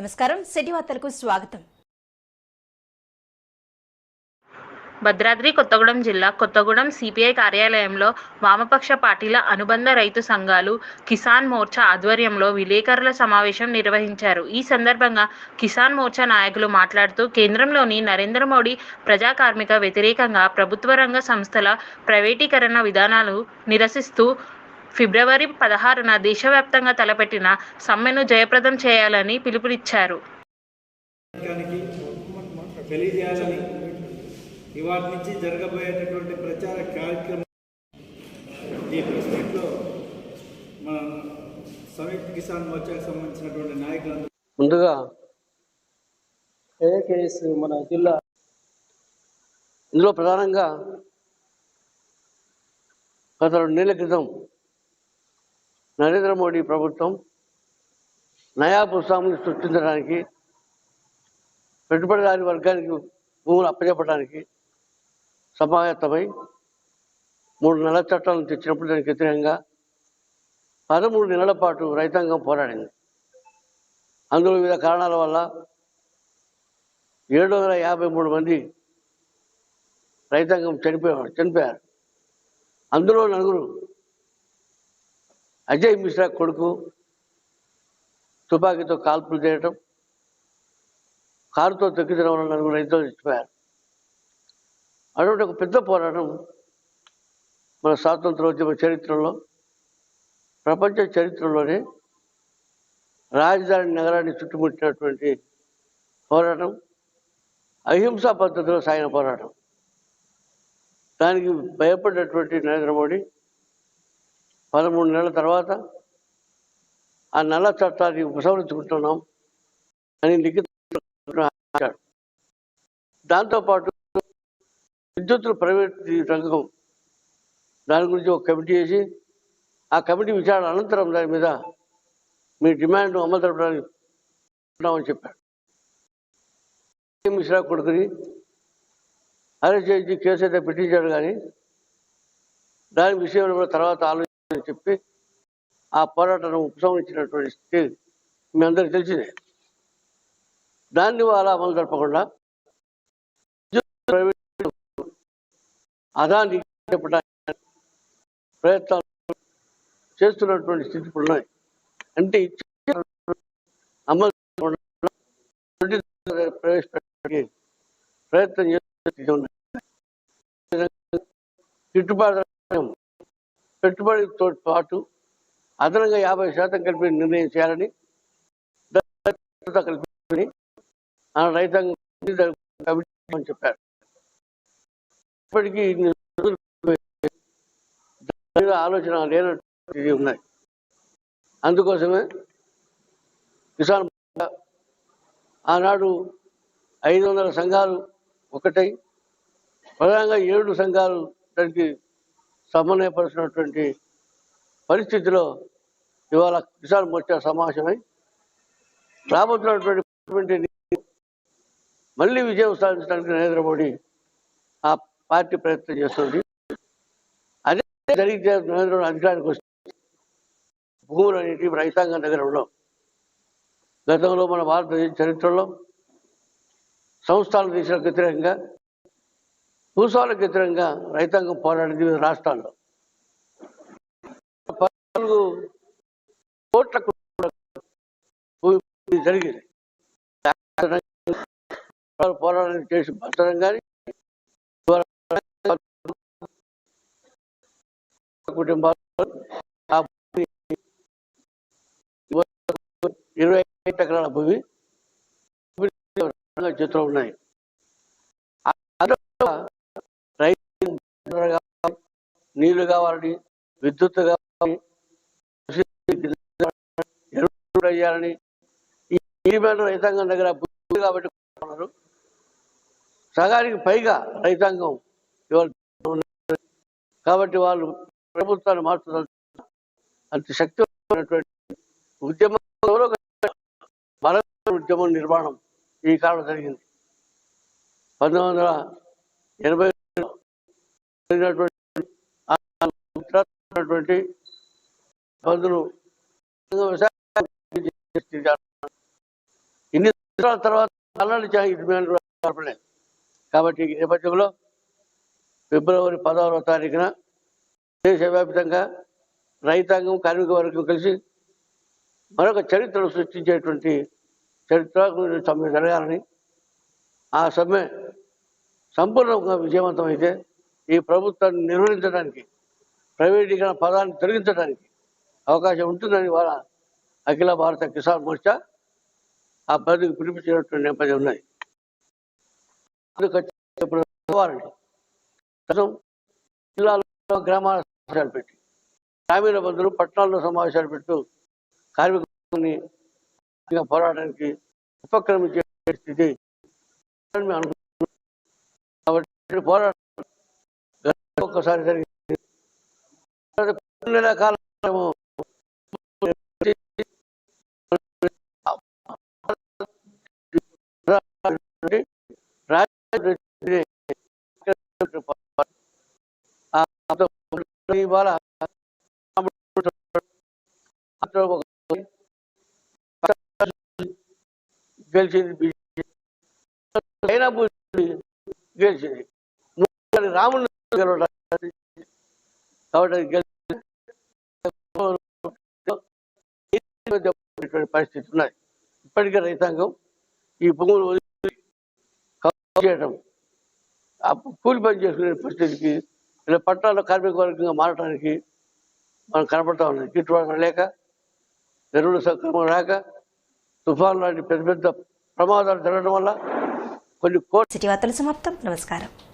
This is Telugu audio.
నమస్కారం. సిటీ వార్తలకు స్వాగతం. భద్రాద్రి కొత్తగూడెం జిల్లా కొత్తగూడెం సిపిఐ కార్యాలయంలో వామపక్ష పార్టీల అనుబంధ రైతు సంఘాలు కిసాన్ మోర్చా ఆధ్వర్యంలో విలేకరుల సమావేశం నిర్వహించారు. ఈ సందర్భంగా కిసాన్ మోర్చా నాయకులు మాట్లాడుతూ కేంద్రంలోని నరేంద్ర మోడీ ప్రజా కార్మిక వ్యతిరేకంగా ప్రభుత్వ రంగ సంస్థల ప్రైవేటీకరణ విధానాలు నిరసిస్తూ ఫిబ్రవరి పదహారున దేశవ్యాప్తంగా తలపెట్టిన సమ్మెను జయప్రదం చేయాలని పిలుపునిచ్చారు. ప్రజానికానికి తెలియజేయాలని ఇవాటి నుంచి జరగబోయేటటువంటి ప్రచార కార్యక్రమం ఈ ప్రెస్ మీట్లో మన సంయుక్త కిసాన్ మోర్చాకు సంబంధించినటువంటి నాయకులందరూ ముందుగా ఏకేఎస్ మన జిల్లా ఇందులో ప్రధానంగా గత రెండు నెలల క్రితం నరేంద్ర మోడీ ప్రభుత్వం నయా భూస్వామిని సృష్టించడానికి పెట్టుబడిదారి వర్గానికి భూములు అప్పచెప్పడానికి సమాయత్తమై మూడు నెలల చట్టాలను తెచ్చినప్పుడు దానికి వ్యతిరేకంగా పదమూడు నెలల పాటు రైతాంగం పోరాడింది. అందులో వివిధ కారణాల వల్ల ఏడు వందల యాభై మూడు మంది రైతాంగం చనిపోయారు చనిపోయారు. అందులో నలుగురు అజయ్ మిశ్రా కొడుకు తుపాకీతో కాల్పులు చేయటం కారుతో తొక్కించడం వల్ల నలుగురు రైతులు చచ్చిపోయారు. అటువంటి ఒక పెద్ద పోరాటం మన స్వాతంత్రోద్యమ చరిత్రలో ప్రపంచ చరిత్రలోనే రాజధాని నగరాన్ని చుట్టుముట్టినటువంటి పోరాటం అహింసా పద్ధతిలో సాగిన పోరాటం. దానికి భయపడినటువంటి నరేంద్ర మోడీ పదమూడు నెలల తర్వాత ఆ నల్ల చట్టాన్ని ఉపసంహరించుకుంటున్నాం అని లిఖిత దాంతోపాటు విద్యుత్తులు ప్రైవేట్ రంగం దాని గురించి ఒక కమిటీ వేసి ఆ కమిటీ విచారణ అనంతరం దాని మీద మీ డిమాండ్ అమలు జరపడానికి ఉన్నామని చెప్పాడు. మిశ్రా కొడుకుని అరెస్ట్ చేసి కేసు అయితే పెట్టించాడు కానీ దాని విషయంలో కూడా తర్వాత ఆలోచన అని చెప్పి ఆ పోరాటం ఉపసంహరించినటువంటి స్థితి మీ అందరికీ తెలిసిందే. దాన్ని అలా అమలు జరపకుండా ప్రైవేట్ అదాన్ని చెప్పడానికి ప్రయత్నాలు చేస్తున్నటువంటి స్థితి ఇప్పుడు ఉన్నాయి. అంటే ఇచ్చే అమలు ప్రవేశపెట్టడానికి ప్రయత్నం చేస్తున్న స్థితి ఉన్నాయి గిట్టుబాటు పెట్టుబడితో పాటు అదనంగా యాభై శాతం కలిపి నిర్ణయం చేయాలని దానితో ఆ రైతాంగం కమిటీ అని చెప్పారు. ఇప్పటికీ దాని మీద ఆలోచన లేనట్టు ఉన్నాయి. అందుకోసమే కిసాన్ ఆనాడు ఐదు వందల సంఘాలు ఒకటై ప్రధానంగా ఏడు సంఘాలు దానికి సమన్వయపరిచినటువంటి పరిస్థితిలో ఇవాళ కిసాన్ మోర్చా సమావేశమై రాబోతున్నటువంటి మళ్ళీ విజయం సాధించడానికి నరేంద్ర మోడీ ఆ పార్టీ ప్రయత్నం చేస్తుంది. అదే జరిగితే నరేంద్ర మోడీ అధికారానికి వస్తుంది భూములు అనేటివి రైతాంగం దగ్గర ఉండవు. గతంలో మన భారతదేశ చరిత్రలో సంస్థలు తీసిన వ్యతిరేకంగా భూస్వాలకు వ్యతిరేకంగా రైతాంగం పోరాడింది వివిధ రాష్ట్రాల్లో. పద్నాలుగు కోట్ల భూమి జరిగింది. పోరాటం చేసి భద్రం కానీ కుటుంబాలు ఆ భూమి ఇరవై ఐదు ఎకరాల భూమి. చిత్రం ఉన్నాయి అందులో రైతు కావాలి, నీళ్ళు కావాలని విద్యుత్ కావాలని ఈ డిమాండ్ రైతాంగం దగ్గర కాబట్టి ఉన్నారు. సగానికి పైగా రైతాంగం ఇవాళ కాబట్టి వాళ్ళు ప్రభుత్వాన్ని మార్చుతారు అంత శక్తివంతమైనటువంటి ఉద్యమంలో ఉద్యమం నిర్మాణం ఈ కాలం జరిగింది పంతొమ్మిది వందల ఎనభై ఉన్నటువంటి పందులు ఇన్ని సంవత్సరాల తర్వాత అల్లడి డిమాండ్ కాబట్టి ఈ నేపథ్యంలో ఫిబ్రవరి పదహారవ తారీఖున దేశవ్యాప్తంగా రైతాంగం కార్మిక వర్గం కలిసి మరొక చరిత్రను సృష్టించేటువంటి చరిత్ర సమ్మె జరగాలని ఆ సమ్మె సంపూర్ణంగా విజయవంతమైతే ఈ ప్రభుత్వాన్ని నిర్వహించడానికి ప్రైవేటీకరణ పదాన్ని తొలగించడానికి అవకాశం ఉంటుందని వాళ్ళ అఖిల భారత కిసాన్ మోర్చా ఆ పరిధికి పిలిపించినటువంటి నేపథ్యం ఉన్నది. జిల్లాలో గ్రామాల సమావేశాలు పెట్టి గ్రామీణ బంధువులు పట్టణాల్లో సమావేశాలు పెట్టు కార్మికులని పోరాటానికి ఉపక్రమించే స్థితి అనుకుంటున్నాం. కాబట్టి పోరాటం ఒక్కసారి జరిగింది తర్వాత ఇవాళ గెలిచింది. గెలిచింది రాముడు గెలవడానికి కాబట్టి అది గెలిచి పరిస్థితి ఉన్నది ఇప్పటికే రైతాంగం ఈ భూములు వదిలి చేయడం కూలి పని చేసుకునే పరిస్థితికి ఇలా పట్టణాల్లో కార్మిక వర్గంగా మారడానికి మనం కనపడతా ఉన్నది గిట్టుబాటు లేక ఎరువులు సక్రమం రాక తుఫాన్ లాంటి పెద్ద పెద్ద ప్రమాదాలు జరగడం వల్ల కొన్ని కోట్ల సమాప్తం. నమస్కారం.